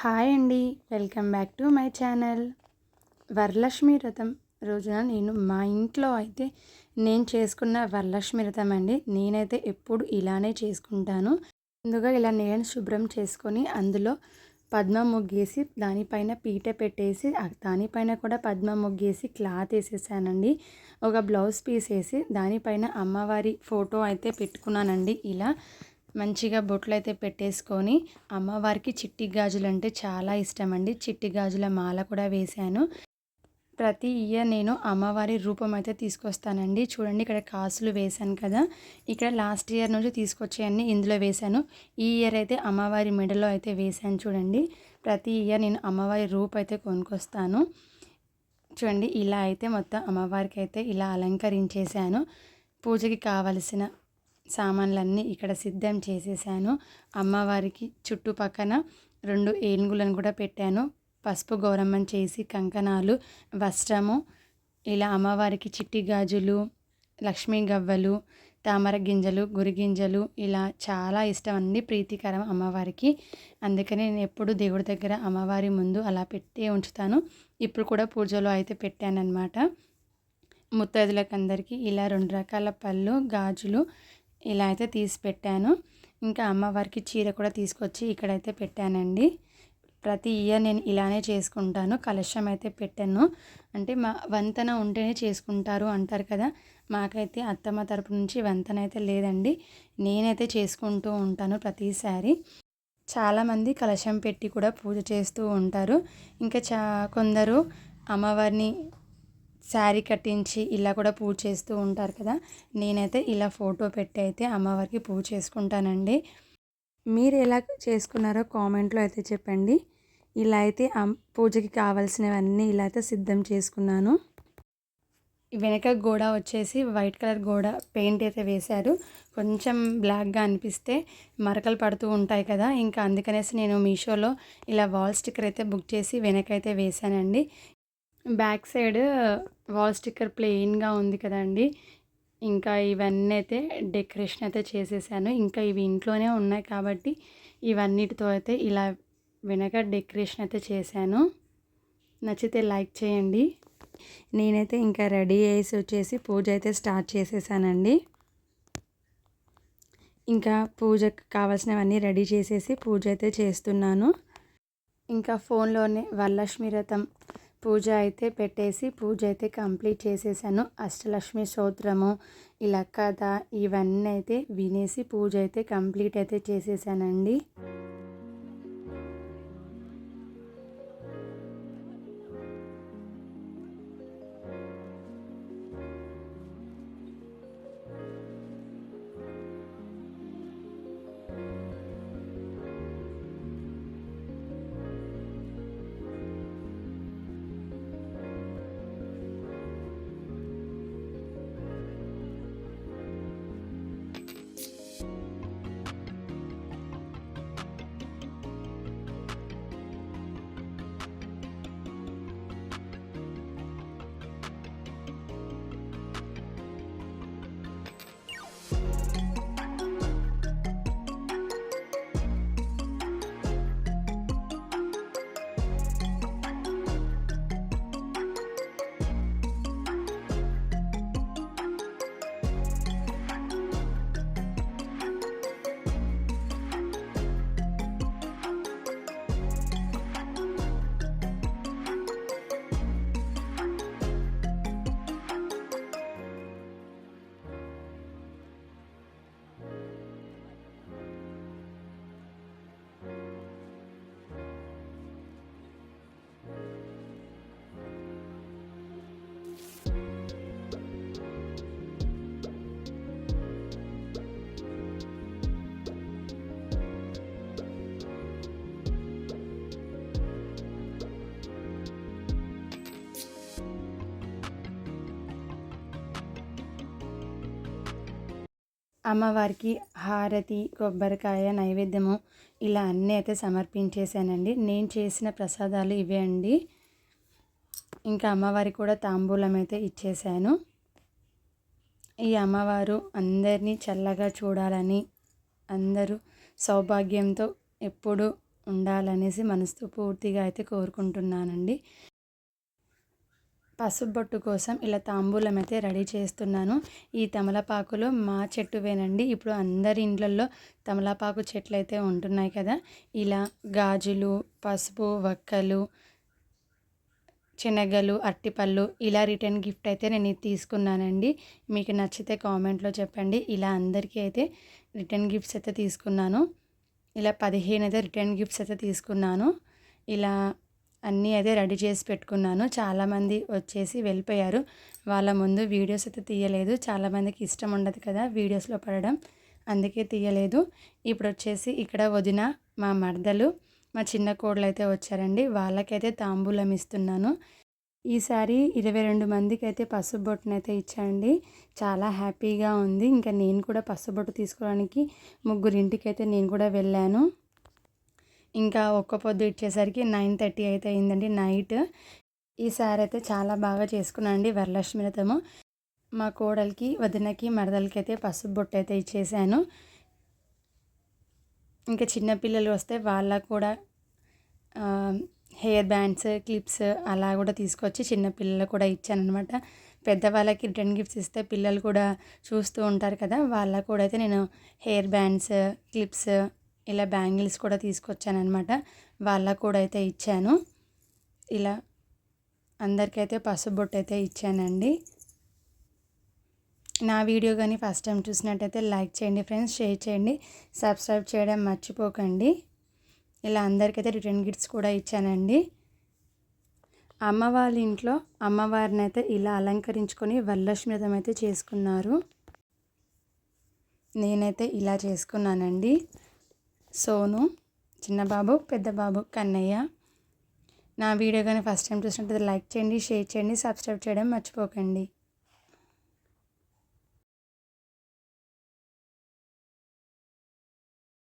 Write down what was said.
Hi అండి. Welcome back to my channel. Varalakshmi Vratham. రోజున నేను మా ఇంట్లో అయితే నేను చేసుకున్న వరలక్ష్మి వ్రతం అండి. నేనైతే ఎప్పుడు ఇలానే చేసుకుంటాను. ముందుగా ఇలా నేను శుభ్రం చేసుకొని అందులో పద్మ ముగ్గేసి దానిపైన పీట పెట్టేసి దానిపైన కూడా పద్మ ముగ్గేసి క్లాత్ వేసేసానండి. ఒక బ్లౌజ్ పీస్ వేసి దానిపైన అమ్మవారి ఫోటో అయితే పెట్టుకున్నానండి. ఇలా మంచిగా బొట్లు అయితే పెట్టేసుకొని అమ్మవారికి చిట్టి గాజులు అంటే చాలా ఇష్టం అండి చిట్టి గాజుల మాల కూడా వేశాను. ప్రతి ఇయర్ నేను అమ్మవారి రూపం అయితే తీసుకొస్తానండి. చూడండి ఇక్కడ కాసులు వేశాను కదా. ఇక్కడ లాస్ట్ ఇయర్ నుంచి తీసుకొచ్చేయన్ని ఇందులో వేశాను. ఈ ఇయర్ అయితే అమ్మవారి మెడలో అయితే వేశాను చూడండి. ప్రతి ఇయర్ నేను అమ్మవారి రూప్ అయితే కొనుక్కొస్తాను. చూడండి ఇలా అయితే మొత్తం అమ్మవారికి అయితే ఇలా అలంకరించేశాను. పూజకి కావలసిన సామాన్లన్నీ ఇక్కడ సిద్ధం చేసేసాను. అమ్మవారికి చుట్టుపక్కన రెండు ఏనుగులను కూడా పెట్టాను. పసుపు గౌరమ్మని చేసి కంకణాలు వస్త్రము ఇలా అమ్మవారికి చిట్టి గాజులు లక్ష్మీ గవ్వలు తామర గింజలు గురిగింజలు ఇలా చాలా ఇష్టం అండి ప్రీతికరం అమ్మవారికి. అందుకని నేను ఎప్పుడు దేవుడి దగ్గర అమ్మవారి ముందు అలా పెట్టే ఉంచుతాను. ఇప్పుడు కూడా పూజలో అయితే పెట్టానన్నమాట. ముత్తైదులకు అందరికీ ఇలా రెండు రకాల పళ్ళు గాజులు ఇలా అయితే తీసి పెట్టాను. ఇంకా అమ్మవారికి చీర కూడా తీసుకొచ్చి ఇక్కడైతే పెట్టానండి. ప్రతి ఇయర్ నేను ఇలానే చేసుకుంటాను. కలశం అయితే పెట్టాను. అంటే మా వంతన ఉంటేనే చేసుకుంటారు అంటారు కదా. మాకైతే అత్తమ్మ తరపు నుంచి వంతన అయితే లేదండి. నేనైతే చేసుకుంటూ ఉంటాను ప్రతిసారి. చాలామంది కలశం పెట్టి కూడా పూజ చేస్తూ ఉంటారు. ఇంకా చా కొందరు అమ్మవారిని శారీ కట్టించి ఇలా కూడా పూజ చేస్తూ ఉంటారు కదా. నేనైతే ఇలా ఫోటో పెట్టి అయితే అమ్మవారికి పూజ చేసుకుంటానండి. మీరు ఎలా చేసుకున్నారో కామెంట్లో అయితే చెప్పండి. ఇలా అయితే పూజకి కావాల్సినవన్నీ ఇలా అయితే సిద్ధం చేసుకున్నాను. వెనక గోడ వచ్చేసి వైట్ కలర్ గోడ పెయింట్ అయితే వేశారు. కొంచెం బ్లాక్గా అనిపిస్తే మరకలు పడుతూ ఉంటాయి కదా. ఇంకా అందుకనేసి నేను మీషోలో ఇలా వాల్ స్టిక్కర్ అయితే బుక్ చేసి వెనకైతే వేశానండి. బ్యాక్ సైడ్ వాల్ స్టిక్కర్ ప్లెయిన్గా ఉంది కదండి. ఇంకా ఇవన్నీ అయితే డెకరేషన్ అయితే చేసేసాను. ఇంకా ఇవి ఇంట్లోనే ఉన్నాయి కాబట్టి ఇవన్నిటితో అయితే ఇలా వెనక డెకరేషన్ అయితే చేశాను. నచ్చితే లైక్ చేయండి. నేనైతే ఇంకా రెడీ అయ్యేసి వచ్చేసి పూజ అయితే స్టార్ట్ చేసేసానండి. ఇంకా పూజకు కావాల్సినవన్నీ రెడీ చేసేసి పూజ అయితే చేస్తున్నాను. ఇంకా ఫోన్లోనే వరలక్ష్మి రథం పూజ అయితే పెట్టేసి పూజ అయితే కంప్లీట్ చేసేసాను. అష్టలక్ష్మి స్తోత్రము ఇలా కథ ఇవన్నీ అయితే వినేసి పూజ అయితే కంప్లీట్ అయితే చేసేసానండి. అమ్మవారికి హారతి కొబ్బరికాయ నైవేద్యము ఇలా అన్నీ అయితే సమర్పించేశానండి. నేను చేసిన ప్రసాదాలు ఇవే అండి. ఇంకా అమ్మవారికి కూడా తాంబూలం అయితే ఇచ్చేసాను ఈ అమ్మవారు అందరినీ చల్లగా చూడాలని అందరూ సౌభాగ్యంతో ఎప్పుడు ఉండాలనేసి మనసుతో పూర్తిగా అయితే కోరుకుంటున్నానండి. పసుపు బొట్టు కోసం ఇలా తాంబూలం అయితే రెడీ చేస్తున్నాను. ఈ తమలపాకులు మా చెట్టువేనండి. ఇప్పుడు అందరి ఇండ్లల్లో తమలపాకు చెట్లు అయితే ఉంటున్నాయి కదా. ఇలా గాజులు పసుపు వక్కలు శనగలు అరటిపళ్ళు ఇలా రిటర్న్ గిఫ్ట్ అయితే నేను తీసుకున్నానండి. మీకు నచ్చితే కామెంట్లో చెప్పండి. ఇలా అందరికీ అయితే రిటర్న్ గిఫ్ట్స్ అయితే తీసుకున్నాను. ఇలా పదిహేను అయితే రిటర్న్ గిఫ్ట్స్ అయితే తీసుకున్నాను. ఇలా అన్నీ అయితే రెడీ చేసి పెట్టుకున్నాను. చాలామంది వచ్చేసి వెళ్ళిపోయారు. వాళ్ళ ముందు వీడియోస్ అయితే తీయలేదు. చాలామందికి ఇష్టం ఉండదు కదా వీడియోస్లో పడడం. అందుకే తీయలేదు. ఇప్పుడు వచ్చేసి ఇక్కడ వదిన మా మరదలు మా చిన్న కోడలు అయితే వచ్చారండి. వాళ్ళకైతే తాంబూలం ఇస్తున్నాను. ఈసారి ఇరవై రెండు మందికి అయితే పసుపు బొట్టునైతే ఇచ్చాండి చాలా హ్యాపీగా ఉంది. ఇంకా నేను కూడా పసుపు బొట్టు తీసుకోవడానికి ముగ్గురింటికి అయితే నేను కూడా వెళ్ళాను. ఇంకా ఒక్క పొద్దు ఇచ్చేసరికి నైన్ థర్టీ అయితే అయిందండి నైట్. ఈసారి అయితే చాలా బాగా చేసుకున్నానండి వరలక్ష్మి వ్రతము మా కోడలికి వదినకి మరదలకి అయితే పసుపు బొట్టు అయితే ఇచ్చేసాను. ఇంకా చిన్నపిల్లలు వస్తే వాళ్ళకు కూడా హెయిర్ బ్యాండ్స్ క్లిప్స్ అలా కూడా తీసుకొచ్చి చిన్నపిల్లలు కూడా ఇచ్చాను అనమాట పెద్దవాళ్ళకి రిటర్న్ గిఫ్ట్స్ ఇస్తే పిల్లలు కూడా చూస్తూ ఉంటారు కదా వాళ్ళకు కూడా అయితే నేను హెయిర్ బ్యాండ్స్ క్లిప్స్ ఇలా బ్యాంగిల్స్ కూడా తీసుకొచ్చాను అనమాట వాళ్ళకు కూడా అయితే ఇచ్చాను. ఇలా అందరికైతే పసుబొట్టు అయితే ఇచ్చానండి. నా వీడియో కానీ ఫస్ట్ టైం చూసినట్టయితే లైక్ చేయండి ఫ్రెండ్స్ షేర్ చేయండి సబ్స్క్రైబ్ చేయడం మర్చిపోకండి. ఇలా అందరికైతే రిటర్న్ గిఫ్ట్స్ కూడా ఇచ్చానండి. అమ్మ వాళ్ళ ఇంట్లో అమ్మవారిని అయితే ఇలా అలంకరించుకొని వరలక్ష్మితం అయితే చేసుకున్నారు. నేనైతే ఇలా చేసుకున్నానండి. సోను చిన్నబాబు పెద్దబాబు కన్నయ్య. నా వీడియో కానీ ఫస్ట్ టైం చూసినట్టు లైక్ చేయండి షేర్ చేయండి సబ్స్క్రైబ్ చేయడం మర్చిపోకండి.